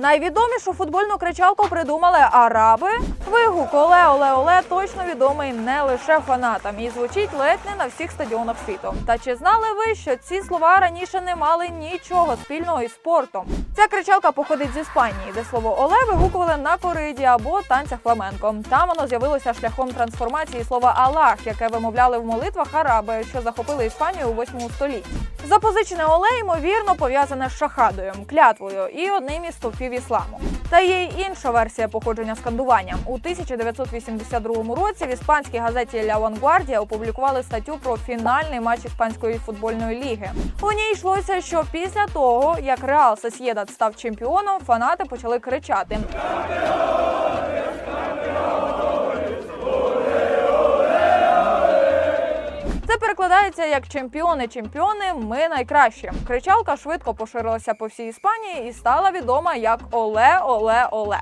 Найвідомішу футбольну кричалку придумали араби. Вигук Оле Оле Оле точно відомий не лише фанатам і звучить ледь не на всіх стадіонах світу. Та чи знали ви, що ці слова раніше не мали нічого спільного із спортом? Ця кричалка походить з Іспанії, де слово Оле вигукували на кориді або танцях фламенко. Там воно з'явилося шляхом трансформації слова Аллах, яке вимовляли в молитвах араби, що захопили Іспанію у 8 столітті. Запозичене Оле ймовірно пов'язане з шахадою, клятвою і одним із стовпів ісламу. Та є й інша версія походження скандування. У 1982 році в іспанській газеті «Ля Вангвардія опублікували статтю про фінальний матч іспанської футбольної ліги. У ній йшлося, що після того, як Реал Сосєдат став чемпіоном, фанати почали кричати. Це перекладається як чемпіони, чемпіони, ми найкращі. Кричалка швидко поширилася по всій Іспанії і стала відома як Оле, Оле, Оле.